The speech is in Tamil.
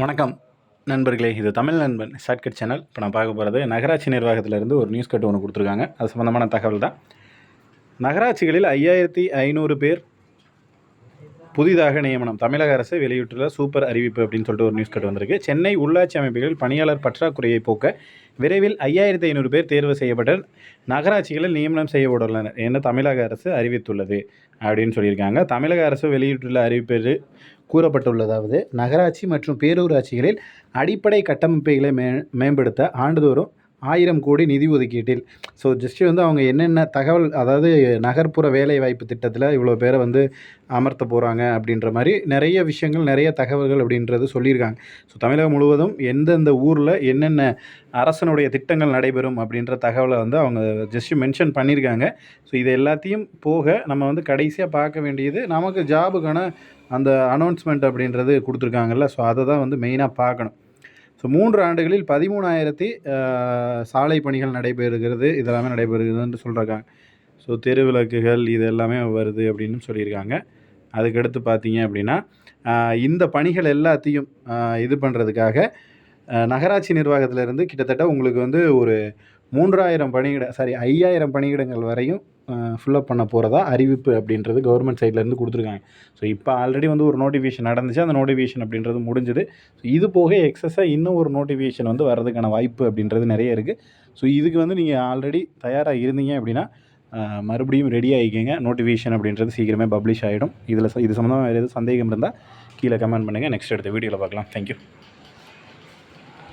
வணக்கம் நண்பர்களே இது தமிழ் நண்பன் ஷார்ட்கட் சேனல் இப்போ நான் பார்க்க போகிறது நகராட்சி நிர்வாகத்திலேருந்து ஒரு நியூஸ் கட் ஒன்று கொடுத்துருக்காங்க. அது சம்மந்தமான தகவல் தான். நகராட்சிகளில் ஐயாயிரத்தி ஐநூறு பேர் புதிதாக நியமனம். தமிழக அரசு வெளியிட்டுள்ள சூப்பர் அறிவிப்பு அப்படின்னு சொல்லிட்டு ஒரு நியூஸ் கட் வந்திருக்கு. சென்னை உள்ளாட்சி அமைப்புகளில் பணியாளர் பற்றாக்குறையை போக்க விரைவில் ஐயாயிரத்தி ஐநூறு பேர் தேர்வு செய்யப்பட்ட நகராட்சிகளில் நியமனம் செய்யப்பட்டுள்ளனர் என தமிழக அரசு அறிவித்துள்ளது அப்படின்னு சொல்லியிருக்காங்க. தமிழக அரசு வெளியிட்டுள்ள அறிவிப்பு கூறப்பட்டுள்ளதாவது. நகராட்சி மற்றும் பேரூராட்சிகளில் அடிப்படை கட்டமைப்புகளை மே மேம்படுத்த ஆண்டுதோறும் ஆயிரம் கோடி நிதி ஒதுக்கீட்டில். ஸோ ஜஸ்ட் வந்து அவங்க என்னென்ன தகவல் அதாவது நகர்ப்புற வேலைவாய்ப்பு திட்டத்தில் இவ்வளோ பேரை வந்து அமர்த்த போகிறாங்க அப்படின்ற மாதிரி நிறைய விஷயங்கள் நிறைய தகவல்கள் அப்படின்றது சொல்லியிருக்காங்க. ஸோ தமிழகம் முழுவதும் எந்தெந்த ஊரில் என்னென்ன அரசனுடைய திட்டங்கள் நடைபெறும் அப்படின்ற தகவலை வந்து அவங்க ஜஸ்ட் மென்ஷன் பண்ணியிருக்காங்க. ஸோ இது எல்லாத்தையும் போக நம்ம வந்து கடைசியாக பார்க்க வேண்டியது நமக்கு ஜாபுக்கான அந்த அனௌன்ஸ்மெண்ட் அப்படின்றது கொடுத்துருக்காங்கல்ல. ஸோ அதை தான் வந்து மெயினாக பார்க்கணும். ஸோ மூன்று ஆண்டுகளில் பதிமூணாயிரத்தி சாலை பணிகள் நடைபெறுகிறது இதெல்லாமே நடைபெறுகிறதுன்னு சொல்கிறாங்க ஸோ தெருவிளக்குகள் இது எல்லாமே வருது அப்படின்னு சொல்லியிருக்காங்க. அதுக்கடுத்து பார்த்தீங்க அப்படின்னா இந்த பணிகள் எல்லாத்தையும் இது பண்ணுறதுக்காக நகராட்சி நிர்வாகத்திலிருந்து கிட்டத்தட்ட உங்களுக்கு வந்து ஒரு மூன்றாயிரம் பணியிட சாரி ஐயாயிரம் பணியிடங்கள் வரையும் ஃபில்லப் பண்ண போகிறதா அறிவிப்பு அப்படின்றது கவர்மெண்ட் சைட்லேருந்து கொடுத்துருக்காங்க. ஸோ இப்போ ஆல்ரெடி வந்து ஒரு நோட்டிஃபிகேஷன் நடந்துச்சு. அந்த நோட்டிஃபிகேஷன் அப்படின்றது முடிஞ்சுது. ஸோ இது போக எக்ஸஸாக இன்னும் ஒரு நோட்டிஃபிகேஷன் வந்து வர்றதுக்கான வாய்ப்பு அப்படின்றது நிறைய இருக்குது ஸோ இதுக்கு வந்து நீங்கள் ஆல்ரெடி தயாராக இருந்தீங்க அப்படின்னா மறுபடியும் ரெடி ஆகிக்கங்க நோட்டிஃபிகேஷன் அப்படின்றது சீக்கிரமே பப்ளிஷ் ஆகிடும் இதில் இது சம்மந்தமாக வேறு எதுவும் சந்தேகம் இருந்தால் கீழே கமெண்ட் பண்ணுங்கள் நெக்ஸ்ட் எடுத்த வீடியோவில் பார்க்கலாம். தேங்க்யூ